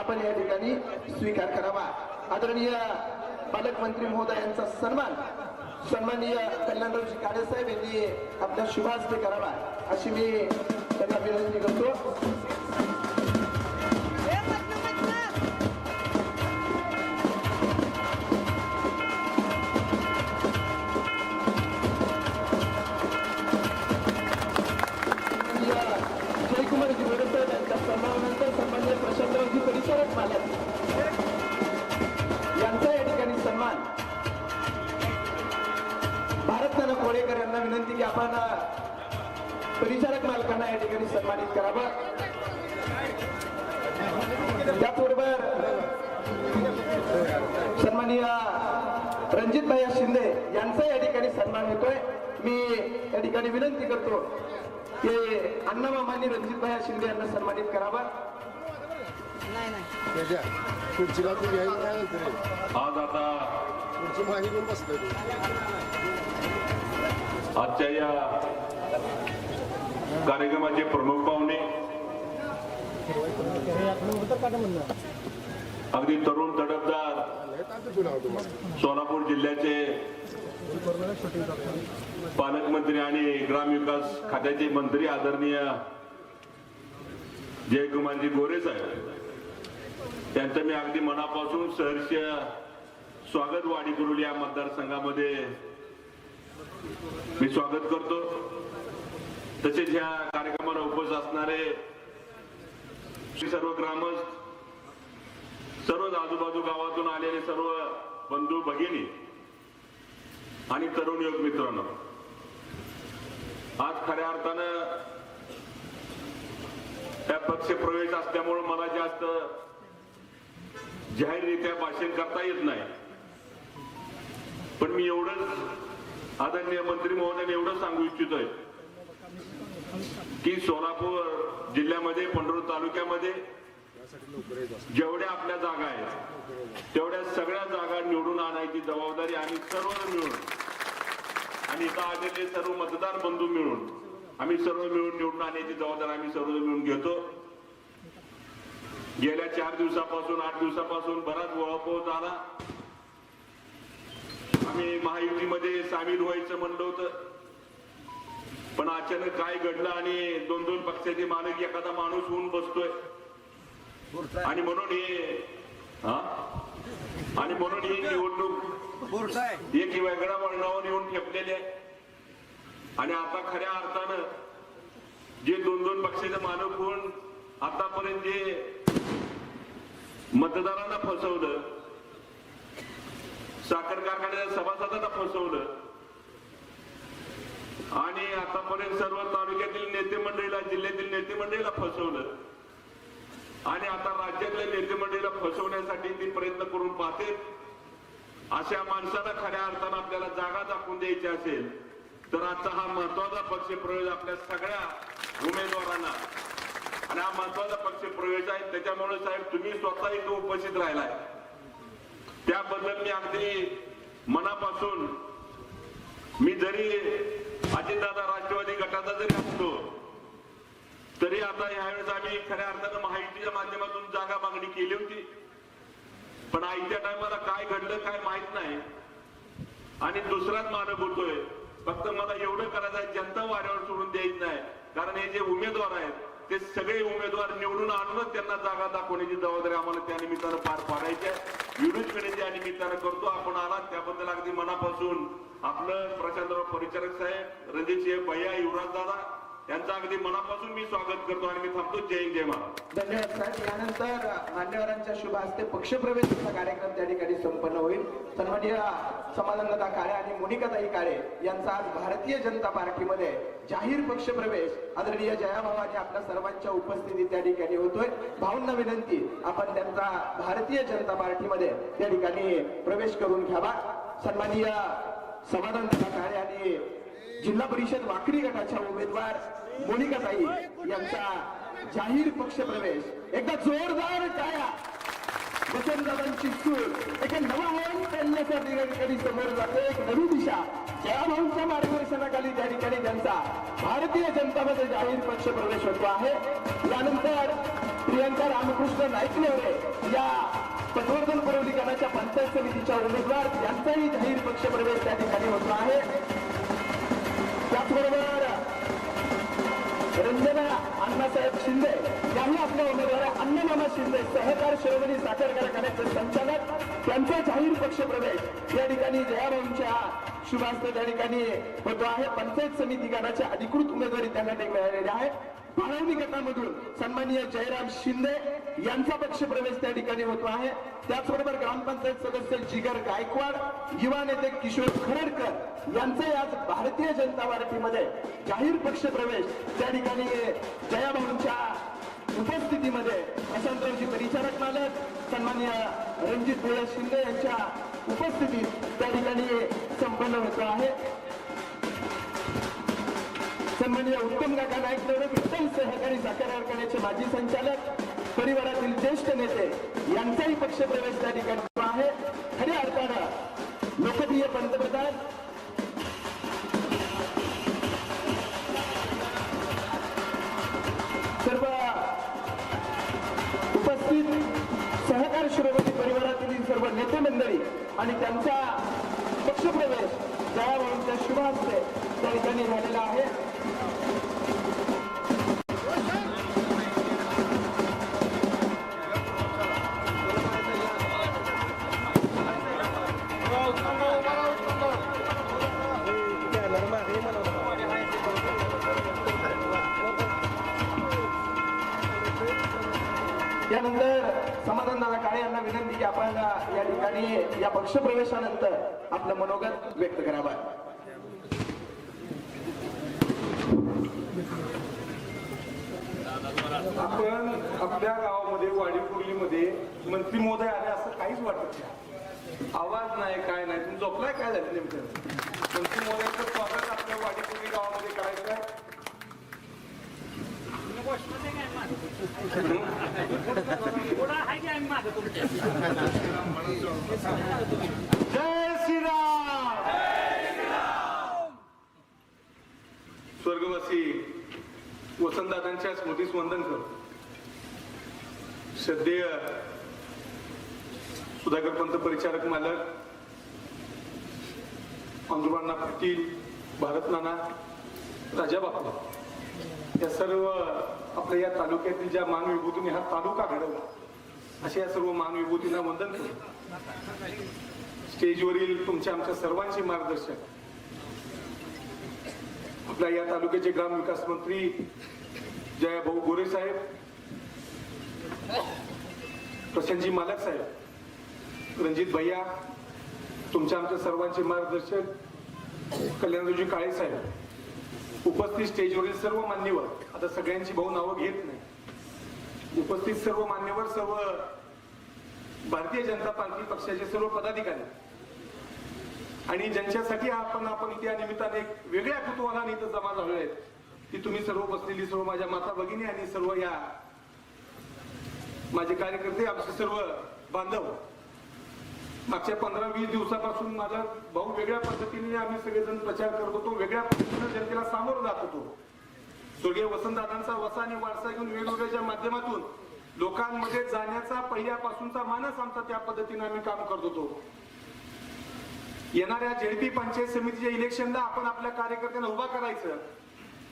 आपण या ठिकाणी स्वीकार करावा. आदरणीय पालकमंत्री महोदयांचा सन्मान सन्माननीय कल्याणरावजी काळे साहेब यांनी आपल्या शुभास्ते करावा अशी मी त्यांना विनंती करतो. रणजित भैया शिंदे यांचा या ठिकाणी सन्मान होतोय. मी या ठिकाणी विनंती करतो की अण्णामामांनी रणजित भैया शिंदे यांना सन्मानित करावं. आज आता आजच्या या कार्यक्रमाचे प्रमुख पाहुणे अगदी तरुण तडफदार सोलापूर जिल्ह्याचे पालकमंत्री आणि ग्रामविकास खात्याचे मंत्री आदरणीय जयकुमारजी गोरे साहेब. त्यांचं मी अगदी मनापासून सहर्ष स्वागत वाडी कुरुल या मतदारसंघामध्ये मी स्वागत करतो. तसेच ह्या कार्यक्रमाला उपस्थित असणारे सर्व ग्रामस्थ सर्व आजूबाजू गावातून आलेले सर्व बंधू भगिनी आणि तरुण योग मित्रांनो आज खऱ्या अर्थानं त्या पक्ष प्रवेश असल्यामुळे मला जास्त जाहीररित्या भाषण करता येत नाही. पण मी एवढंच आदरणीय मंत्री महोदयाने एवढं सांगू इच्छितोय की सोलापूर जिल्ह्यामध्ये पंढरपूर तालुक्यामध्ये जेवढ्या आपल्या जागा आहेत तेवढ्या सगळ्या जागा निवडून आणायची जबाबदारी आम्ही सर्व मिळून आणि इथं आलेले सर्व मतदार बंधू मिळून आम्ही सर्व मिळून निवडून आणण्याची जबाबदारी आम्ही सर्व मिळून घेतो. गेल्या चार दिवसापासून आठ दिवसापासून बराच वळपोत आला. आम्ही महायुतीमध्ये सामील व्हायचं म्हणलं होतं. पण अचानक काय घडलं आणि दोन दोन पक्षाचे मालक एखादा माणूस होऊन बसतोय. आणि म्हणून हे हा? आणि म्हणून ही निवडणूक एक वेगळ्या वळणावर येऊन ठेपलेली आहे. आणि आता खऱ्या अर्थानं जे दोन दोन पक्षाचे मानव होऊन आतापर्यंत जे मतदारांना फसवलं साखर कारखान्याच्या सभासदांना फसवलं आणि आतापर्यंत सर्व तालुक्यातील नेते मंडळीला जिल्ह्यातील नेते मंडळीला फसवलं आणि आता राज्यातल्या नेते मंडळीला फसवण्यासाठी ती प्रयत्न करून पाहते अशा माणसाला खऱ्या अर्थानं आपल्याला जागा दाखवून द्यायची असेल तर आजचा हा महत्त्वाचा पक्ष प्रवेश आपल्या सगळ्या उमेदवारांना. आणि हा महत्त्वाचा पक्ष प्रवेश आहे त्याच्यामुळे साहेब तुम्ही स्वतः इथं उपस्थित राहिलाय. त्याबद्दल मी अगदी मनापासून मी जरी अजितदादा राष्ट्रवादी गटाचा जरी असतो तरी आता यावेळेस आम्ही खऱ्या अर्थानं माहितीच्या माध्यमातून जागा मागणी केली होती. पण आईच्या टायमाला काय घडलं काय माहीत नाही. आणि दुसराच मानक होतोय. फक्त मला एवढं करायचं आहे जनता वाऱ्यावर सोडून द्यायचं नाही. कारण हे जे उमेदवार आहेत ते सगळे उमेदवार निवडून आणूनच त्यांना जागा दाखवण्याची जबाबदारी आम्हाला त्या निमित्तानं पार पाडायची आहे. विरोध विनंती निमित्तानं करतो. आपण आला त्याबद्दल अगदी मनापासून आपलं प्रशांतराव परिचारक साहेब रणजित सिंह भैया युवराज दादा यांचं अगदी मनापासून मी स्वागत करतो आणि मी थांबतो. जय हिंद, जय महाराज धन्यवाद साहेब. यानंतर मान्यवरांच्या शुभ हस्ते पक्षप्रवेशाचा कार्यक्रम त्या ठिकाणी संपन्न होईल. सन्माननीय समाधानदा काळे आणि मोनिकाताई काळे यांचा आज भारतीय जनता पार्टीमध्ये जाहीर पक्षप्रवेश आदरणीय जयाभावाने आपल्या सर्वांच्या उपस्थितीत त्या ठिकाणी होतोय. भाऊंना विनंती आपण त्यांचा भारतीय जनता पार्टीमध्ये त्या ठिकाणी प्रवेश करून घ्यावा. सन्माननीय समाधानदा काळे आणि जिल्हा परिषद वाकरी गटाच्या उमेदवार मोनिकाताई यांचा जाहीर पक्ष प्रवेश. एकदा जोरदार टाया वसंतदादांची सूर एक नवा हवाई पेलण्यासाठी ठिकाणी समोर जाते. एक नवी दिशा. जयाभाऊंच्या मार्गदर्शनाखाली त्या ठिकाणी त्यांचा भारतीय जनता मध्ये जाहीर पक्ष प्रवेश होतो आहे. यानंतर प्रियंका रामकृष्ण नाईकनेवरे या पटवर्धन पुरवलीकरणाच्या पंचायत समितीच्या उमेदवार यांचाही जाहीर पक्ष प्रवेश त्या ठिकाणी होतो आहे. त्याचबरोबर रंजना अण्णासाहेब शिंदे यांनी आपल्या उमेदवार अण्णामामा शिंदे सहकार शिरोमणी साखर कारखान्याचे संचालक त्यांचा जाहीर पक्ष प्रवेश या ठिकाणी जयाभाऊंच्या शुभास्त्र त्या ठिकाणी होतो आहे. पंचायत समिती गटाच्या अधिकृत उमेदवारी त्यांना मिळालेली आहे. फाळवणी गटामधून सन्माननीय जयराम शिंदे यांचा पक्षप्रवेश त्या ठिकाणी होतो आहे. त्याचबरोबर ग्रामपंचायत सदस्य जिगर गायकवाड युवा नेते किशोर खरडकर यांचे आज भारतीय जनता पार्टीमध्ये जाहीर पक्ष प्रवेश त्या ठिकाणी जयाभाऊंच्या उपस्थितीमध्ये वसंतरावजी परिचारक मालक सन्माननीय रणजित भैया शिंदे यांच्या उपस्थितीत त्या ठिकाणी संपन्न होतो आहे. सन्माननीय उत्तम काका नाईक नवरे उत्तम सहकारी साखर कारखान्याचे माजी संचालक परिवारातील ज्येष्ठ नेते यांचाही पक्षप्रवेश त्या ठिकाणी आहे. खऱ्या अर्थानं लोकप्रिय पंतप्रधान. सर्व उपस्थित सहकार शिरोमणी परिवारातील सर्व नेते मंडळी आणि त्यांचा पक्षप्रवेश जयाभाऊंच्या शुभ हस्ते त्या ठिकाणी झालेला आहे. यानंतर समाधानदादा काळे यांना विनंती की आपण या ठिकाणी या पक्षप्रवेशानंतर आपलं मनोगत व्यक्त करावा आपण आपल्या गावामध्ये वाडीपुर्लीमध्ये मंत्री महोदय आले असं काहीच वाटत नाही. आवाज नाही काय नाही. तुम्ही झोपलाय काय झालं नेमकं मंत्री महोदयाचं स्वागत आपल्या वाडीपुर्ली गावामध्ये करायचं आहे जय श्रीराम स्वर्गवासी वसंतदादांच्या स्मृतीस वंदन करतो. सध्या सुधाकर पंत परिचारक मालक अंजुबांना पाटील भारत नाना राजा बापू. या सर्व आपल्या या तालुक्यातील ज्या मानविभूतीने हा तालुका घडवला अशा या सर्व मानविभूतींना वंदन करतो. स्टेजवरील तुमच्या आमच्या सर्वांचे मार्गदर्शक आपल्या या तालुक्याचे ग्रामविकास मंत्री जया भाऊ गोरे साहेब. प्रशांतजी मालक साहेब. रणजित भैया तुमच्या आमच्या सर्वांचे मार्गदर्शक कल्याणरावजी काळे साहेब. उपस्थित स्टेजवरील सर्व मान्यवर आता सगळ्यांची भाऊ नावं घेत नाही. उपस्थित सर्व मान्यवर सर्व भारतीय जनता पार्टी पक्षाचे सर्व पदाधिकारी. आणि ज्यांच्यासाठी आपण आपण त्या निमित्ताने एक वेगळ्या कुतूहलाने इथं जमा झालो आहेत. की तुम्ही सर्व बसलेली सर्व माझ्या माता भगिनी आणि सर्व या माझे कार्यकर्ते आमचे सर्व बांधव मागच्या पंधरा वीस दिवसापासून माझा भाऊ वेगळ्या पद्धतीने आम्ही सगळेजण प्रचार करत होतो वेगळ्या पद्धतीने जनतेला सामोरं जात होतो. स्वर्गीय वसंतदादांचा वसा आणि वारसा घेऊन वेगवेगळ्या माध्यमातून लोकांमध्ये जाण्याचा पहिल्यापासूनचा मानस आमचा त्या पद्धतीने आम्ही काम करत होतो. येणाऱ्या जेडपी पंचायत समितीच्या इलेक्शनला आपण आपल्या कार्यकर्त्यांना उभा करायचं.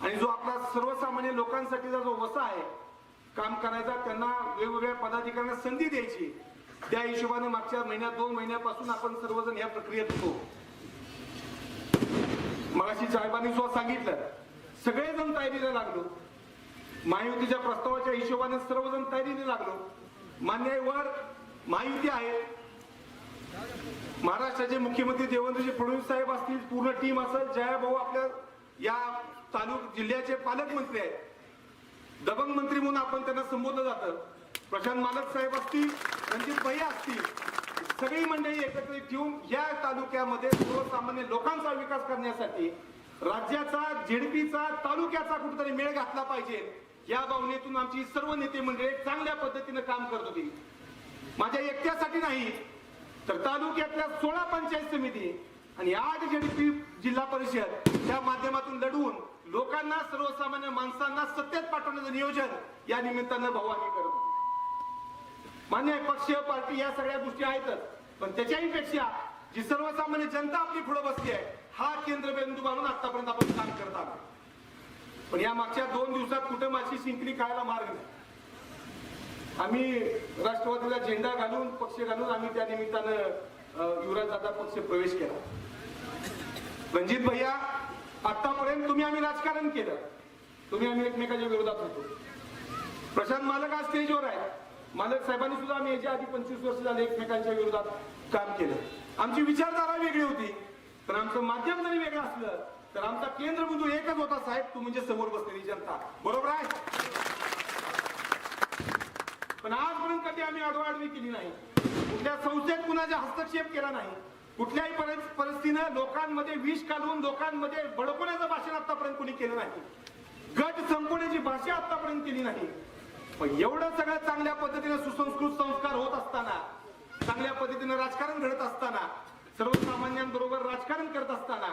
आणि जो आपला सर्वसामान्य लोकांसाठीचा जो वसा आहे काम करायचा त्यांना वेगवेगळ्या पदाधिकाऱ्यांना संधी द्यायची. त्या हिशोबाने मागच्या महिन्यात दोन महिन्यापासून आपण सर्वजण या प्रक्रियेत होतो. मगाशी साहेबांनी सुद्धा सांगितलं सगळेजण तयारीला लागलो. महायुतीच्या प्रस्तावाच्या हिशोबाने सर्वजण तयारीने लागलो. मान्य वर महायुती आहे. महाराष्ट्राचे मुख्यमंत्री देवेंद्रजी फडणवीस साहेब असतील पूर्ण टीम असेल जयाभाऊ आपल्या या तालुक जिल्ह्याचे पालकमंत्री आहेत. दबंग मंत्री म्हणून आपण त्यांना संबोधलं जातं. प्रशांत मालक साहेब असतील रणजित भैया असतील सगळी मंडळी एकत्रित घेऊन या तालुक्यामध्ये सर्वसामान्य लोकांचा विकास करण्यासाठी राज्याचा झेडपीचा तालुक्याचा कुठेतरी मेळ घातला पाहिजे. या भावनेतून आमची सर्व नेते मंडळी चांगल्या पद्धतीने काम करत होती. माझ्या एकट्यासाठी नाही तर तालुक्यातल्या सोळा पंचायत समिती आणि आठ झेडपी जिल्हा परिषद त्या माध्यमातून लढवून लोकांना सर्वसामान्य माणसांना सत्तेत पाठवण्याचं नियोजन या निमित्तानं भाऊ करत मान्य आहे पक्ष पार्टी या सगळ्या गोष्टी आहेतच पण त्याच्याही पेक्षा जी सर्वसामान्य जनता आपली पुढे बसली आहे हा केंद्रबिंदू मानून आतापर्यंत आपण काम करत आलो. पण या मागच्या दोन दिवसात कुठे माझी शिंकली खायला मार्ग नाही. आम्ही राष्ट्रवादीला झेंडा घालून पक्ष घालून आम्ही त्या निमित्तानं युवराज दादा पक्ष प्रवेश केला. रणजित भैया आतापर्यंत तुम्ही आम्ही राजकारण केलं. तुम्ही आम्ही एकमेकाच्या विरोधात होतो. प्रशांत मालक आज स्टेजवर आहे मालक साहेबांनी सुद्धा आम्ही याच्या आधी पंचवीस वर्ष झाले एकमेकांच्या विरोधात काम केलं. आमची विचारधारा वेगळी होती. पण आमचं माध्यम जरी वेगळं असलं तर आमचा केंद्रबिंदू एकच होता साहेब तू म्हणजे समोर बसलेली जनता. बरोबर आहे? पण आजपर्यंत कधी आम्ही आडवाडवी केली नाही. कुठल्या संस्थेत कुणाचा हस्तक्षेप केला नाही. कुठल्याही परिस्थितीनं लोकांमध्ये विष काढून लोकांमध्ये बडकवण्याचं भाषण आतापर्यंत कुणी केलं नाही. गट संपवण्याची भाषा आतापर्यंत केली नाही. पण एवढं सगळं चांगल्या पद्धतीने सुसंस्कृत संस्कार होत असताना चांगल्या पद्धतीनं राजकारण घडत असताना सर्वसामान्यांबरोबर राजकारण करत असताना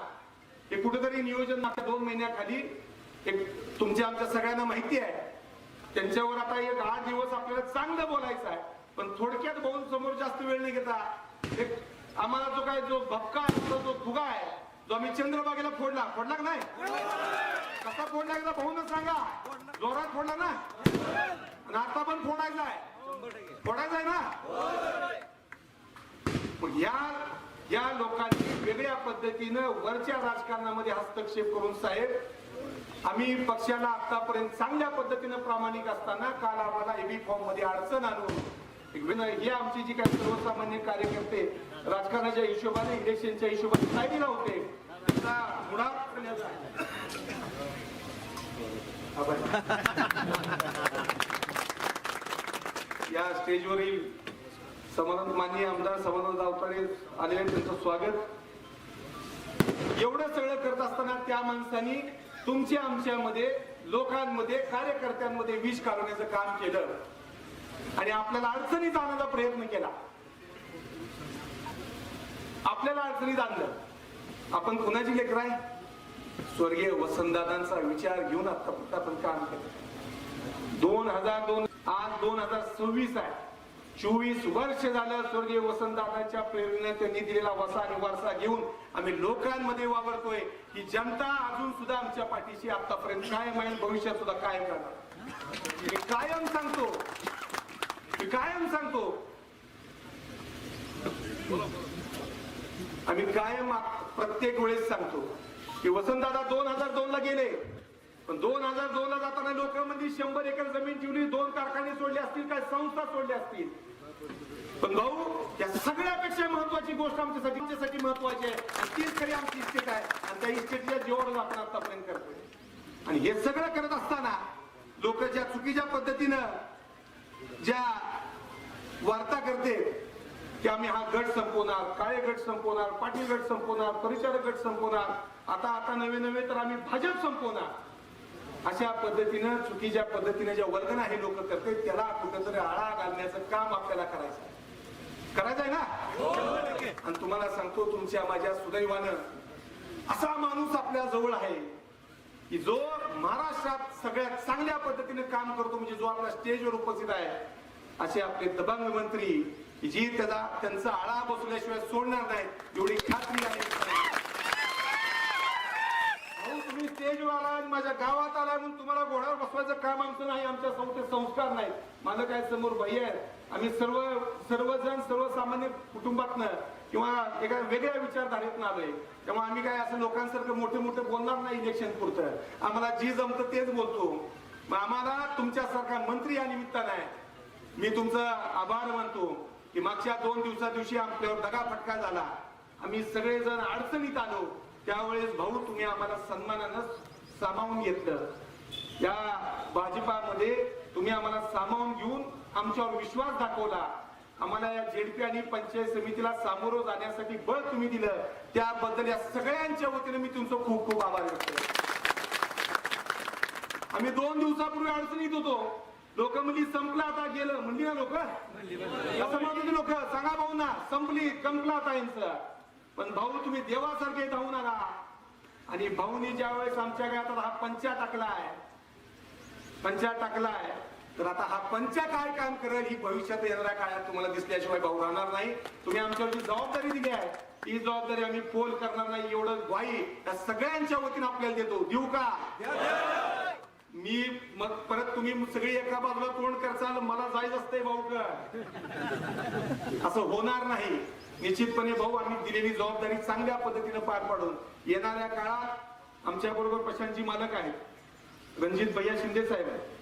हे कुठेतरी नियोजन मागच्या दोन महिन्याखाली एक तुमच्या आमच्या सगळ्यांना माहिती आहे. त्यांच्यावर आता एक आठ दिवस आपल्याला चांगलं बोलायचं आहे. पण थोडक्यात बोलून समोर जास्त वेळ नाही घेता एक आम्हाला जो काय जो भपका आहे तो जो फुगा आहे जो आम्ही चंद्रबागेला फोडला फोडला का नाही? कसा फोडला एकदा भाऊनच सांगा. जोरात फोडला ना? आणि आता पण फोडायचा आहे. फोडायचा आहे ना? या या लोकांनी वेगळ्या पद्धतीनं वरच्या राजकारणामध्ये हस्तक्षेप करून साहेब आम्ही पक्षाला आतापर्यंत चांगल्या पद्धतीनं प्रामाणिक असताना काल आम्हाला एबी फॉर्ममध्ये अडचण आणून हे आमची जी काही सर्वसामान्य कार्यकर्ते राजकारणाच्या हिशोबाने इलेक्शनच्या हिशोबाने साईडला होते. त्याचा मुळा या स्टेजवरील समाधान माननीय आमदार समाधान गावताडे आलेले त्यांचं स्वागत. एवढं सगळं करत असताना त्या माणसांनी तुमच्या आमच्यामध्ये लोकांमध्ये कार्यकर्त्यांमध्ये विष काढण्याचं काम केलं. आणि आपल्याला अडचणीत आणायचा प्रयत्न केला. आपल्याला अडचणीत आणलं. आपण कुणाची लेकर आहे? स्वर्गीय वसंतदादांचा विचार घेऊन आता आपण काम केलं. दोन हजार दोन आज दोन हजार सव्वीस आहे. चोवीस वर्ष झालं स्वर्गीय वसंतदादांच्या प्रेरणेने त्यांनी दिलेला वसा आणि वारसा घेऊन आम्ही लोकांमध्ये वावरतोय. की जनता अजून सुद्धा आमच्या पाठीशी आतापर्यंत कायम आहे भविष्यात सुद्धा कायम करणार मी कायम सांगतो मी कायम सांगतो. आम्ही कायम प्रत्येक वेळेस सांगतो की वसंतदादा दोन हजार दोन ला गेले. पण दोन हजार दोन ला जाताना लोक म्हणजे शंभर एकर जमीन ठेवली दोन कारखाने सोडले असतील काय संस्था सोडल्या असतील? पण भाऊ या सगळ्यापेक्षा महत्वाची गोष्ट आमच्यासाठी आमच्यासाठी महत्वाची आहे. तीच खरी आमची इस्टेट आहे. आणि त्या इस्टेटच्या जीवावर आपण आतापर्यंत करतोय. आणि हे सगळं करत असताना लोक ज्या चुकीच्या पद्धतीनं ज्या वार्ता करते की आम्ही हा गट संपवणार काळे गट संपवणार पाटील गट संपवणार परिचारक गट संपवणार आता आता नवे नवे तर आम्ही भाजप संपवणार. अशा पद्धतीनं चुकीच्या पद्धतीने ज्या वर्गना हे लोक करते त्याला कुठेतरी आळा घालण्याचं काम आपल्याला करायचं आहे. करायचं आहे ना? आणि तुम्हाला सांगतो तुमच्या माझ्या सुदैवानं असा माणूस आपल्या जवळ आहे. की जो महाराष्ट्रात सगळ्यात चांगल्या पद्धतीने काम करतो म्हणजे जो आपल्या स्टेजवर उपस्थित आहे असे आपले दबंग मंत्री जी त्याचा त्यांचा आळा बसवल्याशिवाय सोडणार नाही एवढी खात्री आहे. तुम्ही स्टेजवर आला आणि माझ्या गावात आलाय म्हणून तुम्हाला घोड्यावर बसवायचं काम आमचं नाही आमच्या संस्थेत संस्कार नाही माझं काय समोर भय आहेत. आम्ही सर्व सर्वजण सर्वसामान्य कुटुंबातनं किंवा एका वेगळ्या विचारधारेतनं आलोय. त्यामुळे आम्ही काय असं लोकांसारखं मोठे मोठे बोलणार नाही इलेक्शन पुरतं. आम्हाला जी जमतं तेच बोलतो. मग आम्हाला तुमच्यासारखा मंत्री या निमित्तानं आहे. मी तुमचा आभार मानतो की मागच्या दोन दिवसा दिवशी आपल्यावर दगाफटका झाला. आम्ही सगळेजण अडचणीत आलो. त्यावेळेस भाऊ तुम्ही आम्हाला सन्मानानं सामावून घेतलं. या भाजपामध्ये तुम्ही आम्हाला सामावून घेऊन आमच्यावर विश्वास दाखवला. आम्हाला या झेडपी आणि पंचायत समितीला सामोरं जाण्यासाठी बळ तुम्ही दिलं. त्याबद्दल या सगळ्यांच्या वतीने मी तुमचं खूप खूप आभार व्यक्त आम्ही दोन दिवसापूर्वी अडचणीत होतो. लोक म्हणजे संपलं आता गेलं. म्हणली ना लोक? असं म्हणत होते लोक. सांगा भाऊ ना संपली कंपला आता यांचं. पण भाऊ तुम्ही देवासारखे धावून आला. आणि भाऊनी ज्या वेळेस आमच्या गावात हा पंचा टाकलाय पंचा टाकलाय तर आता हा पंच काय काम करेल ही भविष्यात येणाऱ्या काळात तुम्हाला दिसल्याशिवाय भाऊ राहणार नाही. तुम्ही आमच्यावर जी जबाबदारी दिली आहे. ही जबाबदारी आम्ही पोल करणार नाही एवढं ग्वाही या सगळ्यांच्या वतीने आपल्याला देतो. देऊ का? मी मग परत तुम्ही सगळी एका बाजूला तोंड करचाल मला जायचं असतंय भाऊ का असं होणार नाही. निश्चितपणे भाऊ आम्ही दिलेली जबाबदारी चांगल्या पद्धतीने पार पाडून येणाऱ्या काळात आमच्या बरोबर प्रशांतजी मालक आहेत. रणजित भैया शिंदे साहेब. आहेत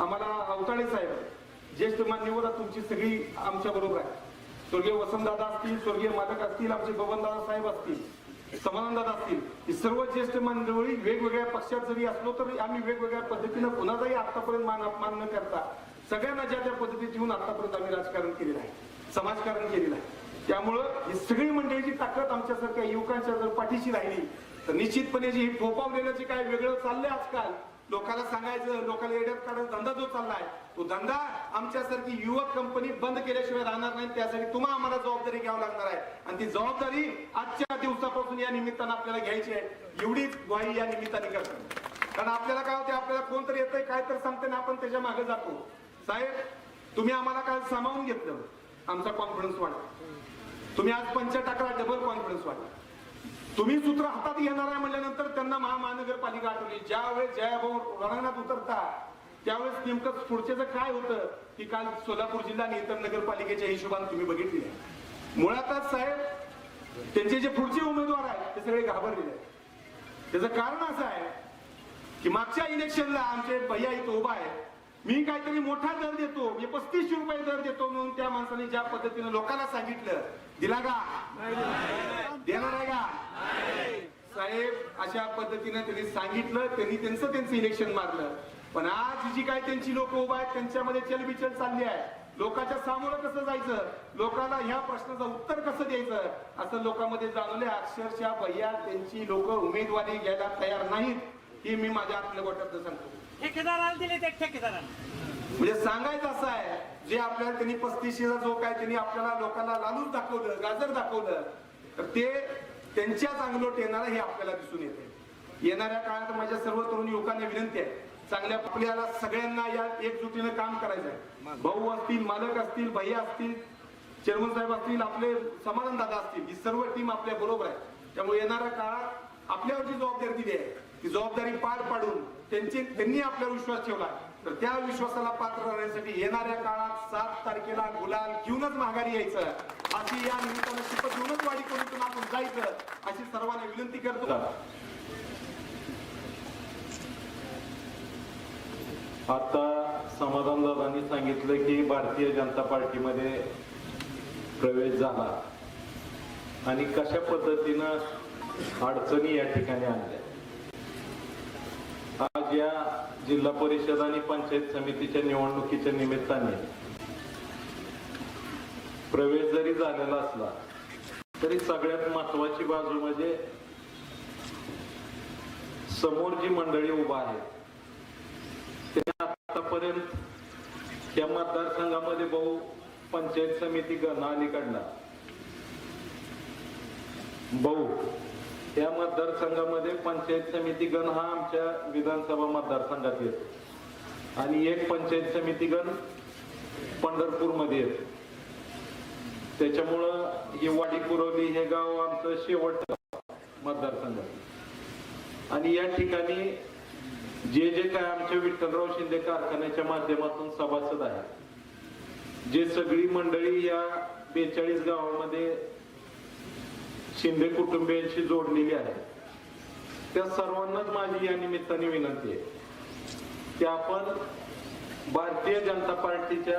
आम्हाला अवताळे साहेब ज्येष्ठ मान्यवर तुमची सगळी आमच्या बरोबर आहे. स्वर्गीय वसंतदादा असतील स्वर्गीय मालक असतील आमचे बबनदादा साहेब असतील समानंदादा असतील ही सर्व ज्येष्ठ मंडळी वेगवेगळ्या पक्षात जरी असलो तरी आम्ही वेगवेगळ्या पद्धतीनं कुणाचाही आतापर्यंत मान अपमान न करता सगळ्यांना ज्या त्या पद्धतीत येऊन आतापर्यंत आम्ही राजकारण केलेलं आहे समाजकारण केलेलं आहे. त्यामुळं ही सगळी मंडळीची ताकद आमच्यासारख्या युवकांच्या जर पाठीशी राहिली तर निश्चितपणे जी हे फोपावलेलं जे काय वेगळं चाललंय आजकाल लोकांना सांगायचं लोकांना येड्यात काढायचा धंदा जो चाललाय तो धंदा आमच्यासारखी युवक कंपनी बंद केल्याशिवाय राहणार नाही त्यासाठी तुम्हाला आम्हाला जबाबदारी घ्यावी लागणार आहे. आणि ती जबाबदारी आजच्या दिवसापासून या निमित्तानं आपल्याला घ्यायची आहे. एवढीच ग्वाही या निमित्ताने करतो. कारण आपल्याला काय होते आपल्याला कोणतरी येतंय काय तर सांगते ना आपण त्याच्यामागे जातो. साहेब तुम्ही आम्हाला काय सामावून घेतलं. आमचा कॉन्फिडन्स वाढला. तुम्ही आज पंच टाकला डबल कॉन्फिडन्स वाढला. तुम्ही सूत्र हातात घेणार आहे म्हणल्यानंतर त्यांना महामहानगरपालिका आठवली. ज्यावेळेस जयाभाऊ रणांगणात उतरता त्यावेळेस नेमकं पुढच्याचं काय होतं की काल सोलापूर जिल्हा आणि इतर नगरपालिकेच्या हिशोबाने तुम्ही बघितली मुळातच साहेब त्यांचे जे पुढचे उमेदवार आहेत ते सगळे घाबरलेले आहेत. त्याचं कारण असं आहे की मागच्या इलेक्शनला आमचे भैया इथं उभा आहे. मी काहीतरी मोठा दर देतो मी पस्तीसशे रुपये दर देतो म्हणून त्या माणसाने ज्या पद्धतीने लोकांना सांगितलं दिला का? देणार आहे का? साहेब अशा पद्धतीने त्यांनी सांगितलं त्यांनी त्यांचं त्यांचं इलेक्शन मारलं. पण आज जी काय त्यांची लोक उभा आहेत त्यांच्यामध्ये चलबिचल चालली आहे. लोकांच्या सामोरं कसं जायचं? लोकांना ह्या प्रश्नाचं उत्तर कसं द्यायचं? असं लोकांमध्ये जाणवले अक्षरशः भैया त्यांची लोक उमेदवारी घ्यायला तयार नाहीत हे मी माझ्या आतल्या गोट्यात सांगतो. ठेकेदाराला दिले ते ठेकेदाराला म्हणजे सांगायचं असं आहे जे आपल्याला त्यांनी पस्तीशीला जो काय त्यांनी आपल्याला लोकांना लालूच दाखवलं गाजर दाखवलं तर ते त्यांच्याच अंगलोट येणार हे आपल्याला दिसून येते येणाऱ्या काळात माझ्या सर्व तरुण युवकांना विनंती आहे चांगल्या आपल्याला सगळ्यांना या एकजुटीनं काम करायचं आहे. भाऊ असतील मालक असतील भैया असतील चेअरमन साहेब असतील आपले समाधान दादा असतील ही सर्व टीम आपल्या बरोबर आहे. त्यामुळे येणाऱ्या काळात आपल्यावर जी जबाबदारी दिली आहे. ती जबाबदारी पार पाडून त्यांची त्यांनी आपल्यावर विश्वास ठेवला. तर त्या विश्वासाला पात्र राहण्यासाठी येणाऱ्या काळात सात तारखेला गुलाल घेऊनच माघारी यायचं. अशी या निमित्तानं शपथ घेऊनच वाढी करून आपण जायचं. अशी सर्वांना विनंती करतो. आता समाधान दादांनी सांगितलं की भारतीय जनता पार्टीमध्ये प्रवेश झाला. आणि कशा पद्धतीनं अडचणी या ठिकाणी आणल्या? आज या जिल्हा परिषद आणि पंचायत समितीच्या निवडणुकीच्या निमित्ताने प्रवेश जरी झालेला असला तरी सगळ्यात महत्वाची बाजू म्हणजे समोर जी मंडळी उभा आहे ते आतापर्यंत या मतदारसंघामध्ये भाऊ पंचायत समिती गणा अलीकडला भाऊ या मतदारसंघामध्ये पंचायत समिती गण हा आमच्या विधानसभा मतदारसंघात येतो. आणि एक पंचायत समिती गण पंढरपूरमध्ये येतो. त्याच्यामुळं ही वाडी पुरवली हे गाव आमचं शेवटचं मतदारसंघात आणि या ठिकाणी जे जे काय आमच्या विठ्ठलराव शिंदे कारखान्याच्या माध्यमातून सभासद आहेत जे सगळी मंडळी या बेचाळीस गावामध्ये शिंदे कुटुंबियांशी जोडलेली आहे. त्या सर्वांनाच माझी या निमित्ताने विनंती आहे की आपण भारतीय जनता पार्टीच्या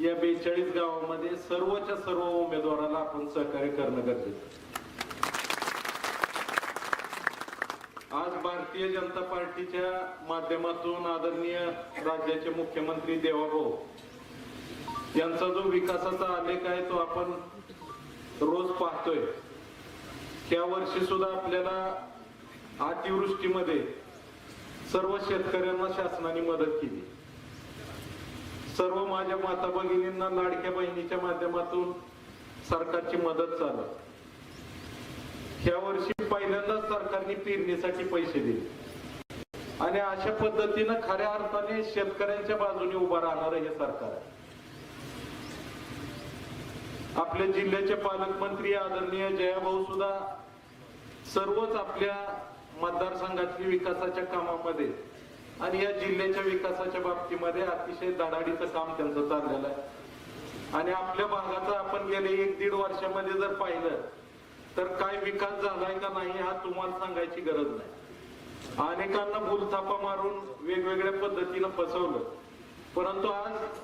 या बेचाळीस गावामध्ये सर्वच्या सर्व उमेदवाराला आपण सहकार्य करणं गरजेचं आज भारतीय जनता पार्टीच्या माध्यमातून आदरणीय राज्याचे मुख्यमंत्री देवाभाऊ यांचा जो विकासाचा आलेख आहे तो आपण रोज पाहतोय. त्या वर्षी सुद्धा आपल्याला अतिवृष्टीमध्ये सर्व शेतकऱ्यांना शासनाने मदत केली. सर्व माझ्या माता भगिनींना लाडक्या बहिणीच्या माध्यमातून सरकारची मदत चालू ह्या वर्षी पहिल्यांदाच सरकारने पेरणीसाठी पैसे दिले. आणि अशा पद्धतीनं खऱ्या अर्थाने शेतकऱ्यांच्या बाजूने उभं राहणार हे सरकार आहे. आपल्या जिल्ह्याचे पालकमंत्री आदरणीय जयाभाऊ सुद्धा सर्वच आपल्या मतदारसंघातली विकासाच्या कामामध्ये आणि या जिल्ह्याच्या विकासाच्या बाबतीमध्ये अतिशय धडाडीचं काम त्यांचं चाललेलं आहे. आणि आपल्या भागाचं आपण गेले एक दीड वर्षामध्ये जर पाहिलं तर काय विकास झालाय का नाही हा तुम्हाला सांगायची गरज नाही. अनेकांना भूलथापा मारून वेगवेगळ्या पद्धतीनं फसवलं. परंतु आज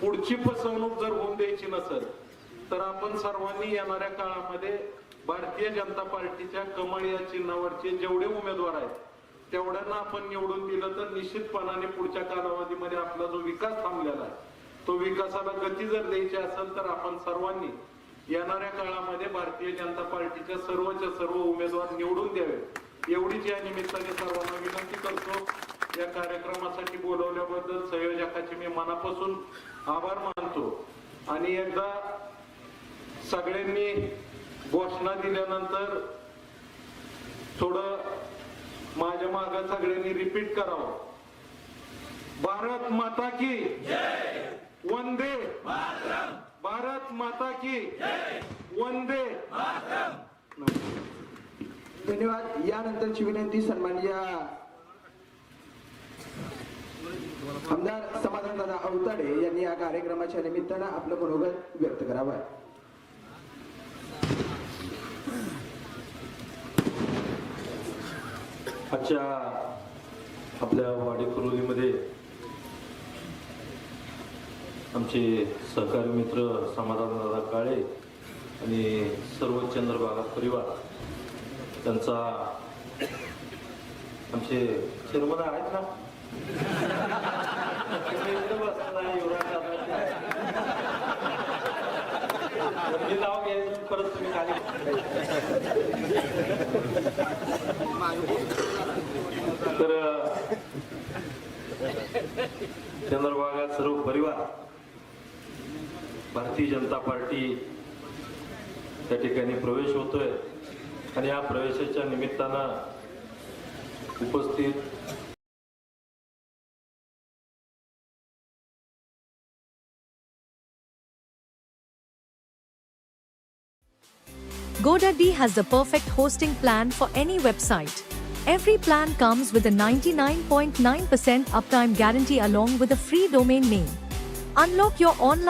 पुढची फसवणूक जर होऊन द्यायची नसेल तर आपण सर्वांनी येणाऱ्या काळामध्ये भारतीय जनता पार्टीच्या कमळ या चिन्हावरचे जेवढे उमेदवार आहेत तेवढ्यांना आपण निवडून दिलं तर निश्चितपणाने पुढच्या कालावधीमध्ये आपला जो विकास थांबलेला आहे तो विकासाला गती जर द्यायची असेल तर आपण सर्वांनी येणाऱ्या काळामध्ये भारतीय जनता पार्टीच्या सर्वच्या सर्व उमेदवार निवडून द्यावे. एवढीच या निमित्ताने सर्वांना विनंती करतो. या कार्यक्रमासाठी बोलवल्याबद्दल संयोजकाचे मी मनापासून आभार मानतो. आणि एकदा सगळ्यांनी घोषणा दिल्यानंतर थोडं माझ्या माग सगळ्यांनी रिपीट करावं. भारत माता की वंदे! भारत माता की वंदे! धन्यवाद. यानंतरची विनंती सन्माननीय आमदार समाधानदादा अवताडे यांनी या कार्यक्रमाच्या निमित्तानं आपलं मनोगत व्यक्त करावं. आजच्या आपल्या वाडी आमचे सहकारी मित्र समाधानदादा काळे आणि सर्व चंद्रबागा परिवार त्यांचा आमचे चेअरमन आहेत ना? म्हणजे नाव घ्यायचं परत तुम्ही खाली. तर चंद्रभागा सर्व परिवार भारतीय जनता पार्टी त्या ठिकाणी प्रवेश होतोय. आणि या प्रवेशाच्या निमित्तानं उपस्थित GoDaddy has the perfect hosting plan for any website. Every plan comes with a 99.9% uptime guarantee along with a free domain name. Unlock your online